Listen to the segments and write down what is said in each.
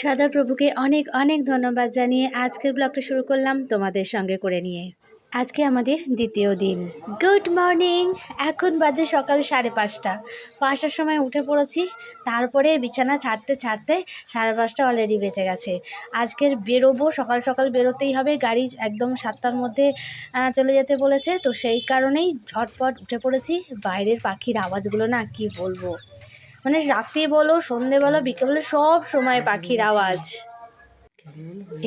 সদাপ্রভুকে অনেক অনেক ধন্যবাদ জানিয়ে আজকের ব্লগটা শুরু করলাম তোমাদের সঙ্গে করে নিয়ে। আজকে আমাদের দ্বিতীয় দিন। গুড মর্নিং এখন বাজে সকাল সাড়ে পাঁচটা। পাঁচটার সময় উঠে পড়েছি, তারপরে বিছানা ছাড়তে ছাড়তে সাড়ে পাঁচটা অলরেডি বেঁচে গেছে। আজকের বেরোবো, সকাল সকাল বেরোতেই হবে, গাড়ি একদম সাতটার মধ্যে চলে যেতে বলেছে, তো সেই কারণেই ঝটপট উঠে পড়েছি। বাইরের পাখির আওয়াজগুলো না কি বলব। মানে রাতে বলো সন্ধে বলো বিকেল বলো সব সময় পাখির আওয়াজ।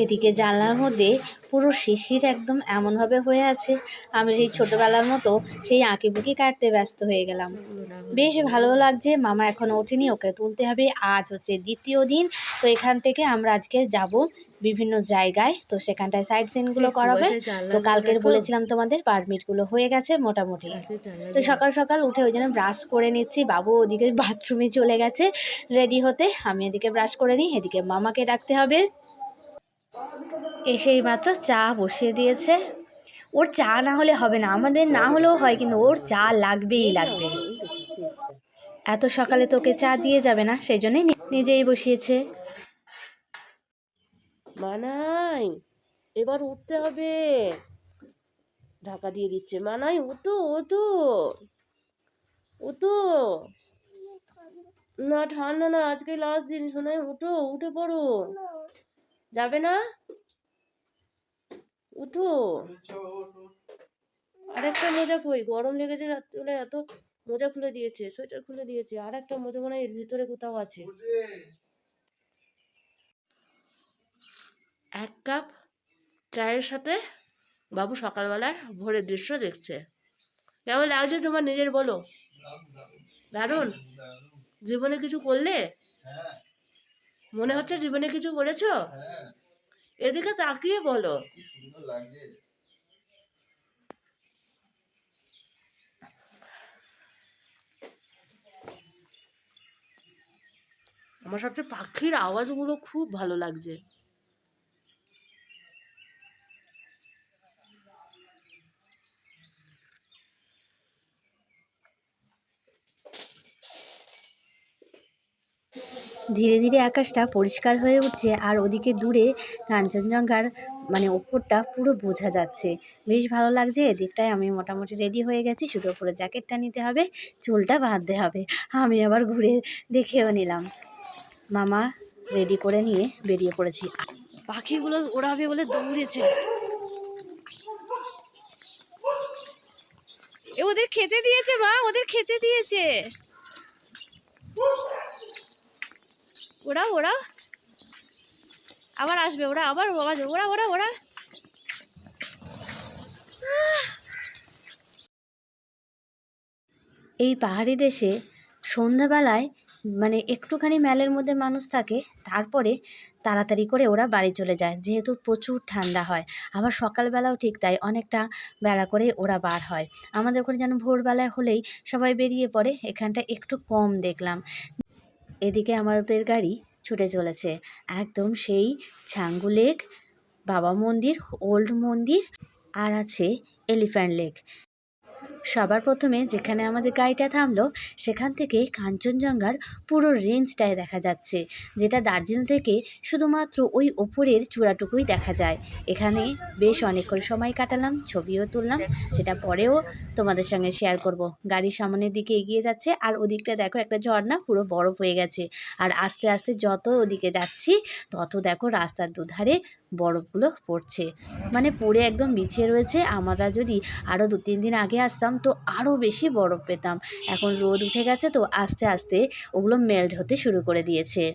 এদিকে জানলার মধ্যে পুরো শিশির একদম এমনভাবে হয়ে আছে। আমি সেই ছোটোবেলার মতো সেই আঁকি বুকি কাটতে ব্যস্ত হয়ে গেলাম। বেশ ভালো লাগছে মামা এখনও ওঠেনি ওকে তুলতে হবে। আজ হচ্ছে দ্বিতীয় দিন তো এখান থেকে আমরা আজকে যাব বিভিন্ন জায়গায়। তো সেখানটায় সাইড সিনগুলো করাবে। তো কালকের বলেছিলাম তোমাদের পারমিটগুলো হয়ে গেছে মোটামুটি। তো সকাল সকাল উঠে ওই জন্য ব্রাশ করে নিচ্ছি। বাবু ওদিকে বাথরুমে চলে গেছে রেডি হতে। আমি এদিকে ব্রাশ করে নিই এদিকে মামাকে ডাকতে হবে। এসেই মাত্র চা বসিয়ে দিয়েছে। ওর চা না হলে হবে না, আমাদের না হলেও হয়, কিন্তু ওর চা লাগবেই লাগবে। এত সকালে তোকে চা দিয়ে যাবে না, সেই জন্যই নিজেই বসিয়েছে। মানাই, এবার উঠতে হবে। ঢাকা দিয়ে দিচ্ছে। মানাই, উঠো ওঠো উঠো। না, ঠান্ডা না, আজকে লাস্ট দিন শোনাই উঠো, উঠে পড়ো। যাবে না? উঠো। আরেকটা মোজা কই গরম লেগেছে রাত্রে এত মোজা খুলে দিয়েছে, সোয়েটার খুলে দিয়েছে আর একটা মোজা মনে হয় এর ভিতরে কোথাও আছে। এক কাপ চায়ের সাথে বাবু সকালবেলার ভোরের দৃশ্য দেখছে। কেমন লাগছে তোমার নিজের বলো? দারুণ? জীবনে কিছু করলে? মনে হচ্ছে জীবনে কিছু করেছ? এদিকে তাকিয়ে বলো। আমার সবচেয়ে পাখির আওয়াজগুলো খুব ভালো লাগছে। ধীরে ধীরে আকাশটা পরিষ্কার হয়ে উঠছে আর ওদিকে দূরে কাঞ্চনজঙ্ঘার মানে ওপরটা পুরো বোঝা যাচ্ছে। বেশ ভালো লাগছে, এদিকটায় আমি মোটামুটি রেডি হয়ে গেছি, শুধু ওপরে জ্যাকেটটা নিতে হবে, চুলটা বাঁধতে হবে। আমি আবার ঘুরে দেখেও নিলাম। মামা রেডি করে নিয়ে বেরিয়ে পড়েছি। পাখিগুলো ওড়াবে বলে দৌড়েছে। ওদের খেতে দিয়েছে মা, ওদের খেতে দিয়েছে। ওরা ওরা। আবার আসবে, ওরা আবার আওয়াজ ওরা ওরা ওরা। এই পাহাড়ি দেশে সন্ধ্যাবেলায় মানে একটুখানি ম্যালের মধ্যে মানুষ থাকে, তারপরে তাড়াতাড়ি করে ওরা বাড়ি চলে যায়, যেহেতু প্রচুর ঠান্ডা হয়। আবার সকালবেলাও ঠিক তাই, অনেকটা বেলা করে ওরা বার হয়। আমাদের ওখানে যেন ভোরবেলায় হলেই সবাই বেরিয়ে পড়ে, এখানটা একটু কম দেখলাম। এদিকে আমাদের গাড়ি ছুটে চলেছে। একদম সেই ছাঙ্গু লেক, বাবা মন্দির, ওল্ড মন্দির আর আছে এলিফ্যান্ট লেক। সবার প্রথমে যেখানে আমাদের গাড়িটা থামলো, সেখান থেকে কাঞ্চনজঙ্ঘার পুরো রেঞ্জটাই দেখা যাচ্ছে, যেটা দার্জিলিং থেকে শুধুমাত্র ওই ওপরের চূড়াটুকুই দেখা যায়। এখানে বেশ অনেকক্ষণ সময় কাটালাম, ছবিও তুললাম, সেটা পরেও তোমাদের সঙ্গে শেয়ার করব। গাড়ি সামনের দিকে এগিয়ে যাচ্ছে, আর ওদিকটা দেখো একটা ঝর্ণা, পুরো বরফ হয়ে গেছে। আর আস্তে আস্তে যত ওদিকে যাচ্ছি, তত দেখো রাস্তার দুধারে বরফগুলো পড়ছে। মানে পড়ে একদম বিছিয়ে রয়েছে। আমরা যদি আরও দু তিন দিন আগে আসতাম তো আরও বেশি বরফ পেতাম। এখন রোদ উঠে গেছে তো আস্তে আস্তে ওগুলো মেল্ট হতে শুরু করে দিয়েছে।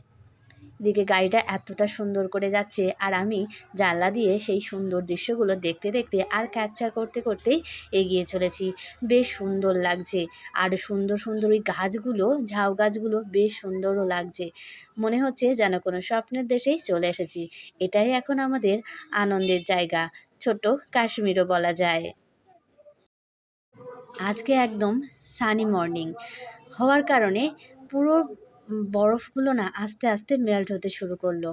এদিকে গাড়িটা এতটা সুন্দর করে যাচ্ছে আর আমি জানলা দিয়ে সেই সুন্দর দৃশ্যগুলো দেখতে দেখতে আর ক্যাপচার করতে করতেই এগিয়ে চলেছি। বেশ সুন্দর লাগছে আর সুন্দর সুন্দর ওই গাছগুলো, ঝাউ গাছগুলো বেশ সুন্দরও লাগছে। মনে হচ্ছে যেন কোনো স্বপ্নের দেশেই চলে এসেছি। এটাই এখন আমাদের আনন্দের জায়গা। ছোট কাশ্মীরও বলা যায়। আজকে একদম সানি মর্নিং হওয়ার কারণে পুরো বরফগুলো না আস্তে আস্তে মেল্ট হতে শুরু করল।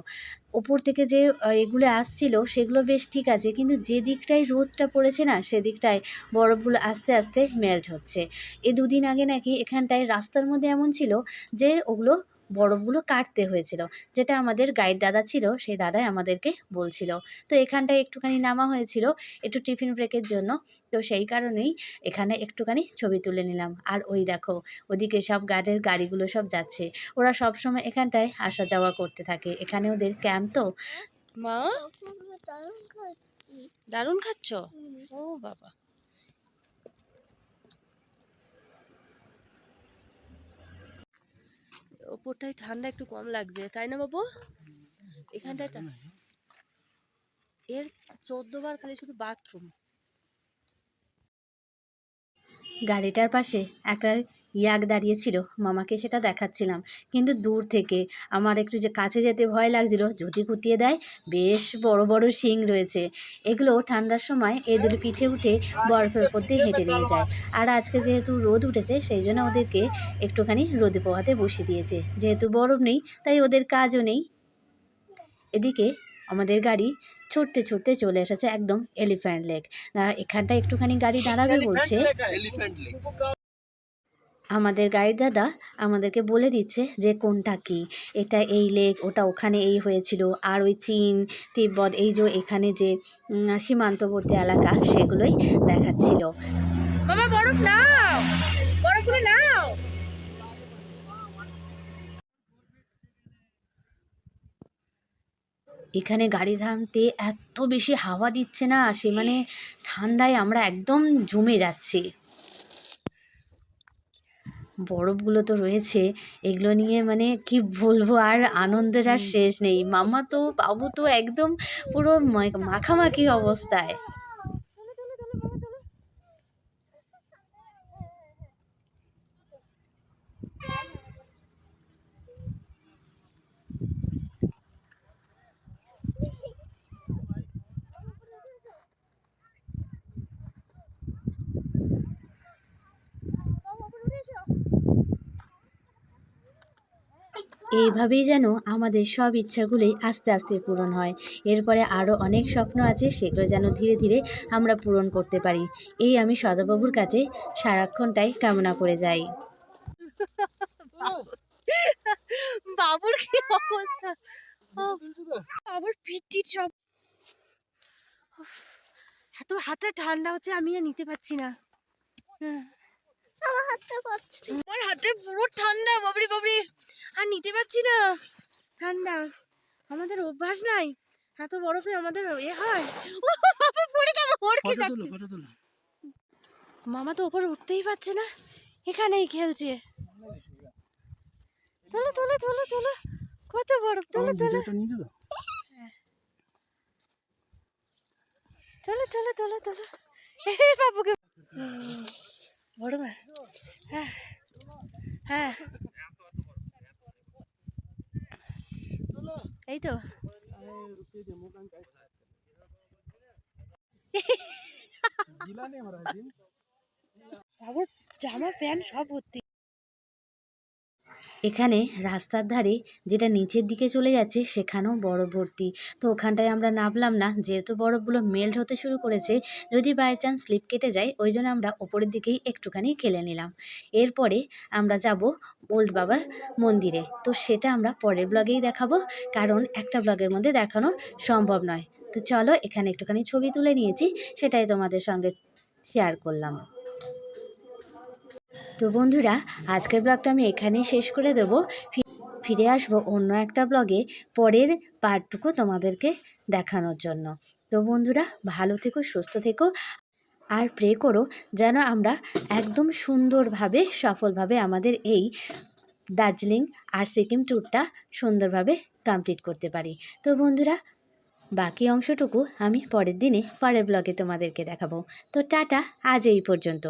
ওপর থেকে যে এগুলো আসছিল সেগুলো বেশ ঠিক আছে, কিন্তু যে দিকটায় রোদটা পড়েছে না সেদিকটায় বরফগুলো আস্তে আস্তে মেল্ট হচ্ছে। এ দুদিন আগে নাকি এখানটায় রাস্তার মধ্যে এমন ছিল যে, ওগুলো বরফগুলো কাটতে হয়েছিল। যেটা আমাদের গাইড দাদা ছিল সেই দাদাই আমাদেরকে বলছিল। তো এখানটায় একটুখানি নামা হয়েছিল একটু টিফিন ব্রেকের জন্য। তো সেই কারণেই এখানে একটুখানি ছবি তুলে নিলাম। আর ওই দেখো ওদিকে সব গার্ডের গাড়িগুলো সব যাচ্ছে। ওরা সব সময় এখানটায় আসা যাওয়া করতে থাকে। এখানে ওদের ক্যাম্প তো। মা? দারুণ খাচ্ছ? ও বাবা। ওপরটায় ঠান্ডা একটু কম লাগছে, তাই না বাবু? এখানটায় এর বার খালি শুধু বাথরুম গাড়িটার পাশে একটা ইয়াক দাঁড়িয়েছিল, মামাকে সেটা দেখাচ্ছিলাম। কিন্তু দূর থেকে আমার একটু যে কাছে যেতে ভয় লাগছিল, যদি কুতিয়ে দেয়, বেশ বড় বড় শিং রয়েছে। এগুলো ঠান্ডার সময় এদের পিঠে উঠে বরফের উপর হেঁটে নিয়ে যায়। আর আজকে যেহেতু রোদ উঠেছে, সেই জন্য ওদেরকে একটুখানি রোদে পোহাতে বসিয়ে দিয়েছে। যেহেতু বরফ নেই, তাই ওদের কাজও নেই। এদিকে আমাদের গাড়ি ছুটতে ছুটতে চলে এসেছে একদম এলিফ্যান্ট লেক। এখানটা একটুখানি গাড়ি দাঁড়াবে বলছে। আমাদের গাইড দাদা আমাদেরকে বলে দিচ্ছে যে কোনটা কি। এটা এই লেক ওটা ওখানে এই হয়েছিল। আর ওই চীন তিব্বত এই যে এখানে যে সীমান্তবর্তী এলাকা সেগুলোই দেখাচ্ছিল। মামা বরফ নাও! বরফগুলো নাও! এখানে গাড়ি থামতে এত বেশি হাওয়া দিচ্ছে না সে মানে ঠান্ডায় আমরা একদম জমে যাচ্ছি। বরফগুলো তো রয়েছে এগুলো নিয়ে মানে কি বলব আর আনন্দের আর শেষ নেই। মামা তো বাবু তো একদম পুরো মাখামাখি অবস্থায়। এইভাবেই যেন আমাদের সব ইচ্ছাগুলোই আস্তে আস্তে পূরণ হয়। এরপরে আরও অনেক স্বপ্ন আছে সেগুলো যেন ধীরে ধীরে আমরা পূরণ করতে পারি। এই আমি সদাবাবুর কাছে সারাক্ষণটাই কামনা করে যাই। বাবুর কি অবস্থা? বাবুর পিঠটি সব এত হাতটা ঠান্ডা হচ্ছে আমি আর নিতে পারছি না। আমার হাতটা পুরো ঠান্ডা বাবরি বাবরি। আর নিতে পারছি না। ঠান্ডা। আমাদের অভ্যাস নাই। এত বরফে আমাদের এ হয়। ও বাবা, পড়ে যাব ফটো যাচ্ছে মামা তো ওপরে উঠতেই পারছে না। এখানেই খেলছে। তোলো তোলো তোলো তোলো। কত বরফ তোলো তোলো চলো। চলো চলো চলো এই বাবুকে বড় হ্যাঁ হ্যাঁ। এই তো। জামা প্যান্ট সব ভর্তি। এখানে রাস্তার ধারে যেটা নিচের দিকে চলে যাচ্ছে সেখানেও বরফ ভর্তি। তো ওখানটায় আমরা নামলাম না, যেহেতু বরফগুলো মেল্ট হতে শুরু করেছে, যদি বাই চান্স স্লিপ কেটে যায়, ওই জন্য আমরা ওপরের দিকেই একটুখানি খেলে নিলাম। এরপরে আমরা যাব ওল্ড বাবার মন্দিরে। তো সেটা আমরা পরের ব্লগেই দেখাবো, কারণ একটা ব্লগের মধ্যে দেখানো সম্ভব নয়। তো চলো এখানে একটুখানি ছবি তুলে নিয়েছি, সেটাই তোমাদের সঙ্গে শেয়ার করলাম। তো বন্ধুরা, আজকের ব্লগটা আমি এখানেই শেষ করে দেবো। ফিরে আসব অন্য একটা ব্লগে পরের পার্টটুকু তোমাদেরকে দেখানোর জন্য। তো বন্ধুরা, ভালো থেকো, সুস্থ থেকো, আর প্রে করো যেন আমরা একদম সুন্দরভাবে, সফলভাবে আমাদের এই দার্জিলিং আর সিকিম ট্যুরটা সুন্দরভাবে কমপ্লিট করতে পারি। তো বন্ধুরা, বাকি অংশটুকু আমি পরের দিনে, পরের ব্লগে তোমাদেরকে দেখাবো। তো টাটা, আজ এই পর্যন্ত।